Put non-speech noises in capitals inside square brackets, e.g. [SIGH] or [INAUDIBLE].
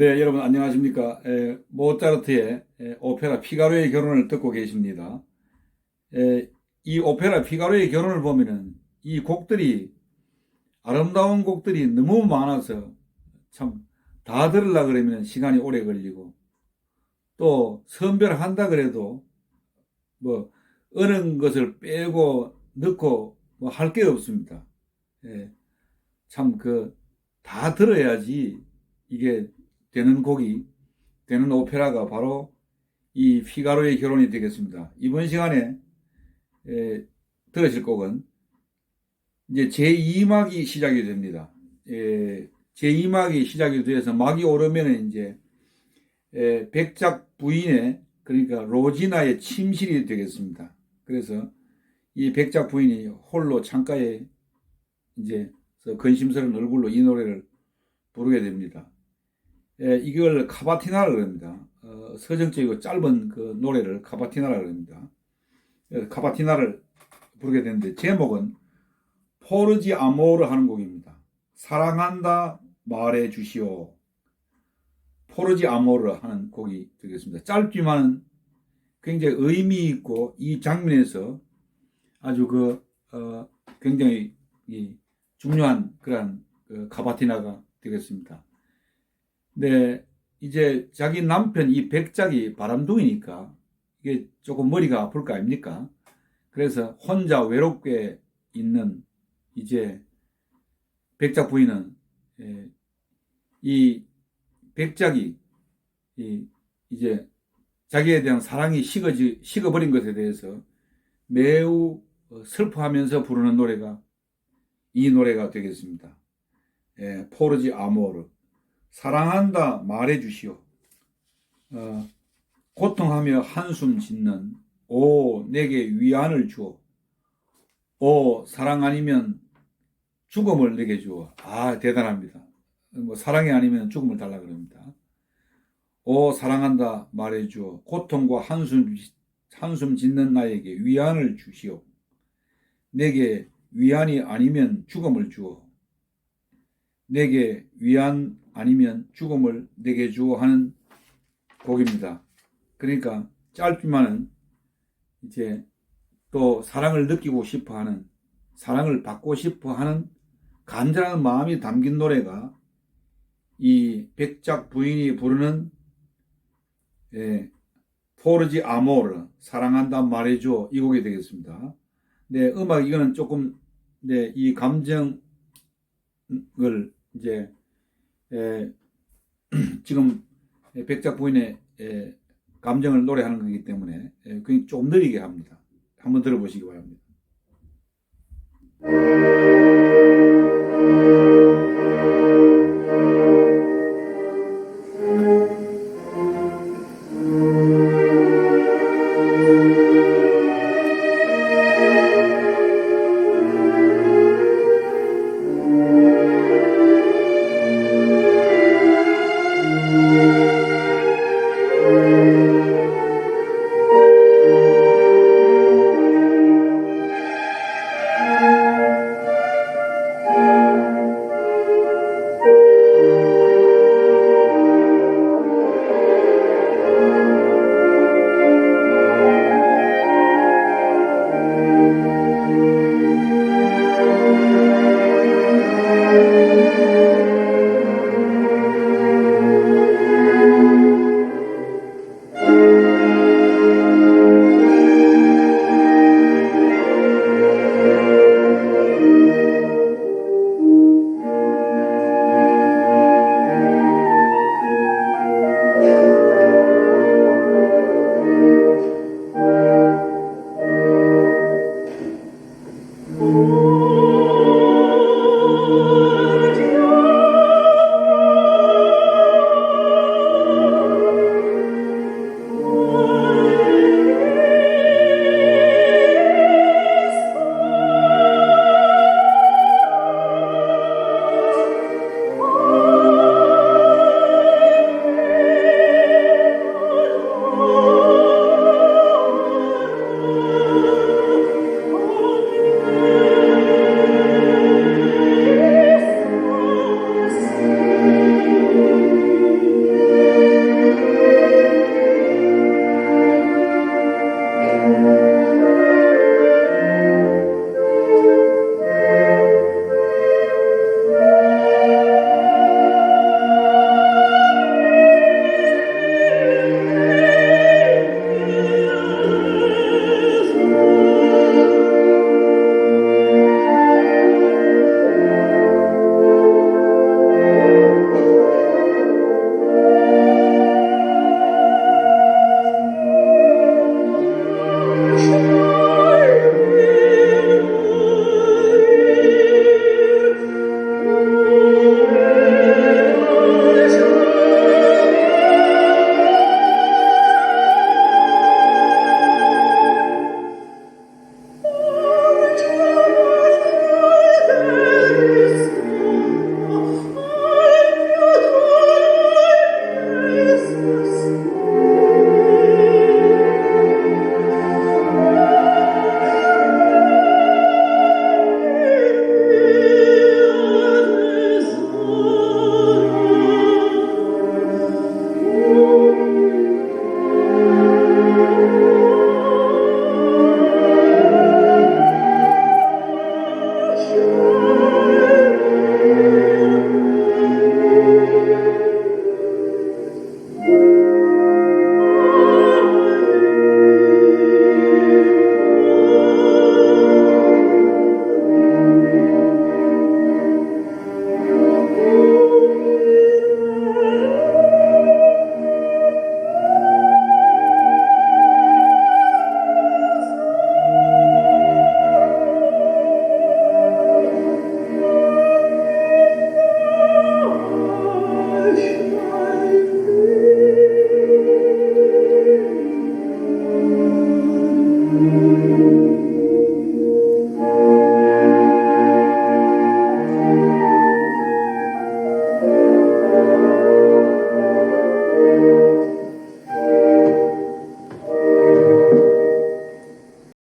네, 여러분 안녕하십니까? 에, 모차르트의 에, 오페라 피가로의 결혼을 듣고 계십니다. 에, 이 오페라 피가로의 결혼을 보면은 이 곡들이 아름다운 곡들이 너무 많아서 참 다 들으려 그러면 시간이 오래 걸리고 또 선별한다 그래도 뭐 어느 것을 빼고 넣고 뭐 할 게 없습니다. 예, 참그 다 들어야지 이게 되는 곡이 되는 오페라가 바로 이 피가로의 결혼이 되겠습니다. 이번 시간에 에, 들으실 곡은 이제 제2막이 시작이 됩니다. 에, 제2막이 시작이 돼서 막이 오르면 이제 에, 백작 부인의 그러니까 로지나의 침실이 되겠습니다. 그래서 이 백작 부인이 홀로 창가에 이제 근심스러운 얼굴로 이 노래를 부르게 됩니다. 예, 이걸 카바티나라 그럽니다. 어, 서정적이고 짧은 그 노래를 카바티나라 그럽니다. 예, 카바티나를 부르게 되는데 제목은 포르지 아모르 하는 곡입니다. 사랑한다 말해 주시오. 포르지 아모르 하는 곡이 되겠습니다. 짧지만 굉장히 의미 있고 이 장면에서 아주 그 어, 굉장히 이 중요한 그런 그 카바티나가 되겠습니다. 네, 이제 자기 남편 이 백작이 바람둥이니까 이게 조금 머리가 아플 거 아닙니까? 그래서 혼자 외롭게 있는 이제 백작 부인은 예, 이 백작이 이 이제 자기에 대한 사랑이 식어지 식어버린 것에 대해서 매우 슬퍼하면서 부르는 노래가 이 노래가 되겠습니다. 예, 포르지 아모르. 사랑한다 말해 주시오. 어, 고통하며 한숨 짓는 오 내게 위안을 주어. 오 사랑 아니면 죽음을 내게 주어. 아 대단합니다. 뭐 사랑이 아니면 죽음을 달라 그럽니다. 오 사랑한다 말해 주어. 고통과 한숨 한숨 짓는 나에게 위안을 주시오. 내게 위안이 아니면 죽음을 주어. 내게 위안 아니면 죽음을 내게 주어 하는 곡입니다. 그러니까 짧지만은 이제 또 사랑을 느끼고 싶어 하는 사랑을 받고 싶어 하는 간절한 마음이 담긴 노래가 이 백작 부인이 부르는 예, 포르지 아모르 사랑한다 말해줘 이 곡이 되겠습니다. 네, 음악 이거는 조금 네, 이 감정을 이제 에, [CLEARS THROAT] 지금 백작 부인의 에, 감정을 노래하는 거기 때문에 에, 그냥 좀 느리게 합니다. 한번 들어보시기 바랍니다.